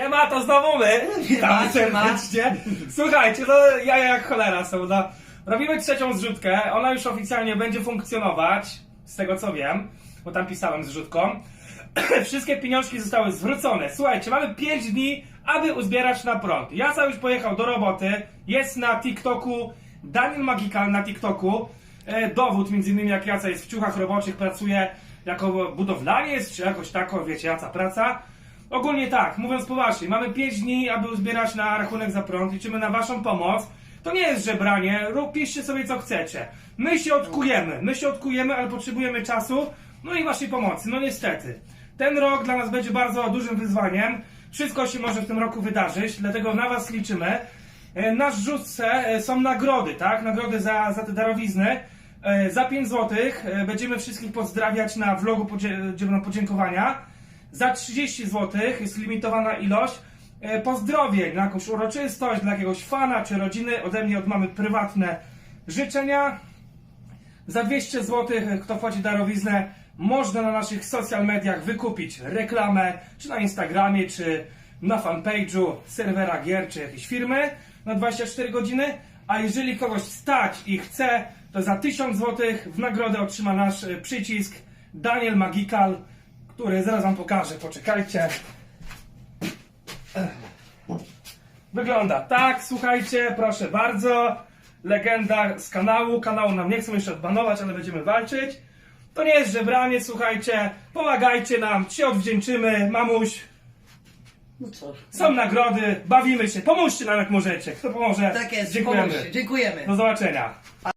Nie ma, to znowu my. Siema. serdecznie. Słuchajcie, no ja jak cholera są, no. Robimy trzecią zrzutkę, ona już oficjalnie będzie funkcjonować, z tego co wiem, bo tam pisałem zrzutką. Wszystkie pieniążki zostały zwrócone. Słuchajcie, mamy 5 dni, aby uzbierać na prąd. Jaca już pojechał do roboty, jest na TikToku, Daniel Magikal na TikToku. E, dowód między innymi jak Jaca jest w ciuchach roboczych, pracuje jako budowlaniec, czy jakoś taką, wiecie, Jaca praca. Ogólnie tak, mówiąc poważnie, mamy 5 dni, aby uzbierać na rachunek za prąd, liczymy na Waszą pomoc. To nie jest żebranie, rób, piszcie sobie co chcecie. My się odkujemy, my się odkujemy, ale potrzebujemy czasu, no i Waszej pomocy, no niestety. Ten rok dla nas będzie bardzo dużym wyzwaniem. Wszystko się może w tym roku wydarzyć, dlatego na Was liczymy. E, Na zrzutce e, są nagrody, tak? Nagrody za, za te darowizny. E, Za 5 zł będziemy wszystkich pozdrawiać na vlogu podzie- podziękowania. Za 30 zł jest limitowana ilość e, pozdrowień na jakąś uroczystość, dla jakiegoś fana czy rodziny. Ode mnie od mamy prywatne życzenia. Za 200 zł, kto płaci darowiznę, można na naszych social mediach wykupić reklamę, czy na Instagramie, czy na fanpage'u serwera gier, czy jakiejś firmy na 24 godziny. A jeżeli kogoś stać i chce, to za 1000 zł w nagrodę otrzyma nasz e, przycisk Daniel Magikal, który zaraz wam pokażę. Poczekajcie. Wygląda tak, słuchajcie, proszę bardzo. Legenda z kanału. Kanału nam nie chcą jeszcze odbanować, ale będziemy walczyć. To nie jest żebranie, słuchajcie. Pomagajcie nam, się odwdzięczymy. Mamuś, No co? są nagrody, bawimy się. Pomóżcie nam jak możecie. Kto pomoże? Tak jest, Dziękujemy. pomóżcie. Dziękujemy. Do zobaczenia.